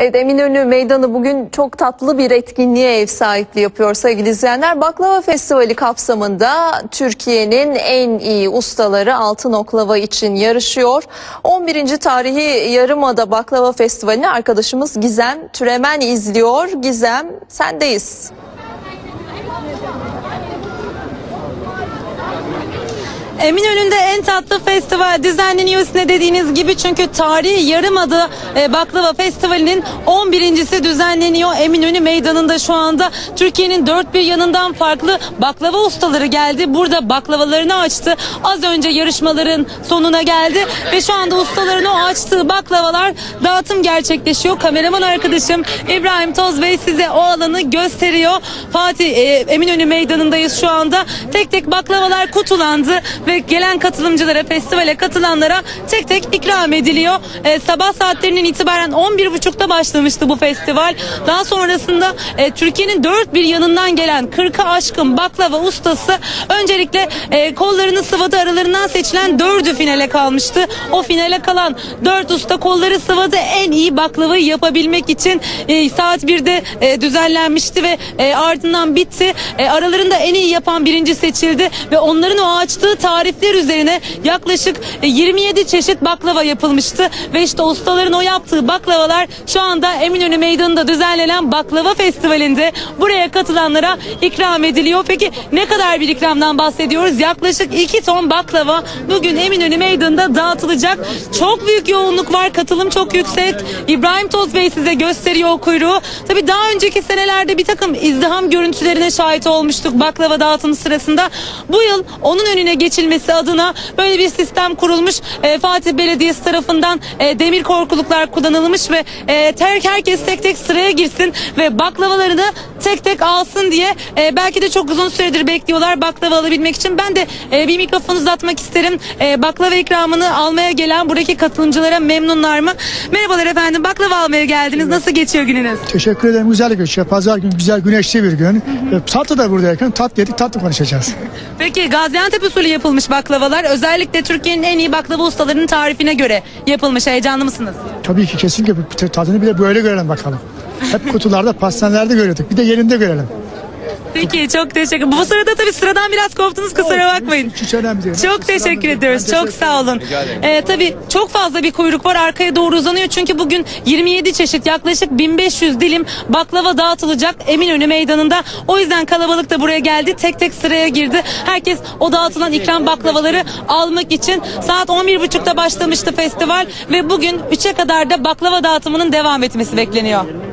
Evet Eminönü Meydanı bugün çok tatlı bir etkinliğe ev sahipliği yapıyor sevgili izleyenler. Baklava Festivali kapsamında Türkiye'nin en iyi ustaları altın oklava için yarışıyor. 11. tarihi Yarımada Baklava Festivali'ni arkadaşımız Gizem Türemen izliyor. Gizem sendeyiz. Eminönü'nde en tatlı festival düzenleniyor sizin dediğiniz gibi çünkü tarihi Yarımada e, Baklava Festivali'nin 11.si düzenleniyor. Eminönü Meydanı'nda şu anda Türkiye'nin dört bir yanından farklı baklava ustaları geldi. Burada baklavalarını açtı. Az önce yarışmaların sonuna geldi ve şu anda ustaların o açtığı baklavalar dağıtım gerçekleşiyor. Kameraman arkadaşım İbrahim Toz Bey size o alanı gösteriyor. Fatih e, Eminönü Meydanı'ndayız şu anda. Tek tek baklavalar kutulandı ve gelen katılımcılara, festivale katılanlara tek tek ikram ediliyor. E, sabah saatlerinden itibaren 11.30'da başlamıştı bu festival. Daha sonrasında e, Türkiye'nin dört bir yanından gelen 40'a aşkın baklava ustası öncelikle e, kollarını sıvadı aralarından seçilen dördü finale kalmıştı. O finale kalan dört usta kolları sıvadı en iyi baklavayı yapabilmek için e, saat 1'de e, düzenlenmişti ve e, ardından bitti. E, aralarında en iyi yapan birinci seçildi ve onların o açtığı tarifler üzerine yaklaşık e, 27 çeşit baklava yapılmıştı ve işte ustaların o yaptığı baklavalar şu anda Eminönü Meydanı'nda düzenlenen baklava festivalinde buraya katılanlara ikram ediliyor. Peki ne kadar bir ikramdan bahsediyoruz? Yaklaşık 2 ton baklava bugün Eminönü Meydanı'nda dağıtılacak. Çok büyük yoğunluk var. Katılım çok yüksek. İbrahim Toz Bey size gösteriyor o kuyruğu. Tabii daha önceki senelerde bir takım izdiham görüntülerine şahit olmuştuk baklava dağıtımı sırasında. Bu yıl onun önüne geçilmesi adına böyle bir sistem kurulmuş. E, Fatih Belediyesi tarafından e, demir korkuluklar kullanılmış ve e, ter, herkes tek tek sıraya girsin ve baklavalarını tek tek alsın diye e, belki de çok uzun süredir bekliyorlar baklava alabilmek için. Ben de e, bir mikrofon uzatmak isterim. E, baklava ikramını almaya gelen buradaki katılımcılara memnunlar mı? Merhabalar efendim. Baklava almaya geldiniz. Nasıl geçiyor gününüz? Teşekkür ederim. Güzel geçiyor. Pazar günü güzel güneşli bir gün. E, Tatlı da buradayken tat yedik tatlı konuşacağız. Peki Gaziantep usulü yapılmış baklavalar özellikle Türkiye'nin en iyi baklava ustalarının tarifine göre yapılmış. Heyecanlı mısınız? Tabii ki kesinlikle tadını bir de böyle görelim bakalım. Hep kutularda, pastanelerde görüyorduk. Bir de yerinde görelim. Peki çok teşekkür Bu sırada tabii sıradan biraz koptunuz kusura bakmayın. Hiç önemli değil. Çok teşekkür ediyoruz. Çok sağ olun. Ee, tabii çok fazla bir kuyruk var arkaya doğru uzanıyor. Çünkü bugün 27 çeşit yaklaşık 1500 dilim baklava dağıtılacak Eminönü Meydanı'nda. O yüzden kalabalık da buraya geldi. Tek tek sıraya girdi. Herkes o dağıtılan ikram baklavaları almak için saat 11.30'da başlamıştı festival ve bugün 3'e kadar da baklava dağıtımının devam etmesi bekleniyor.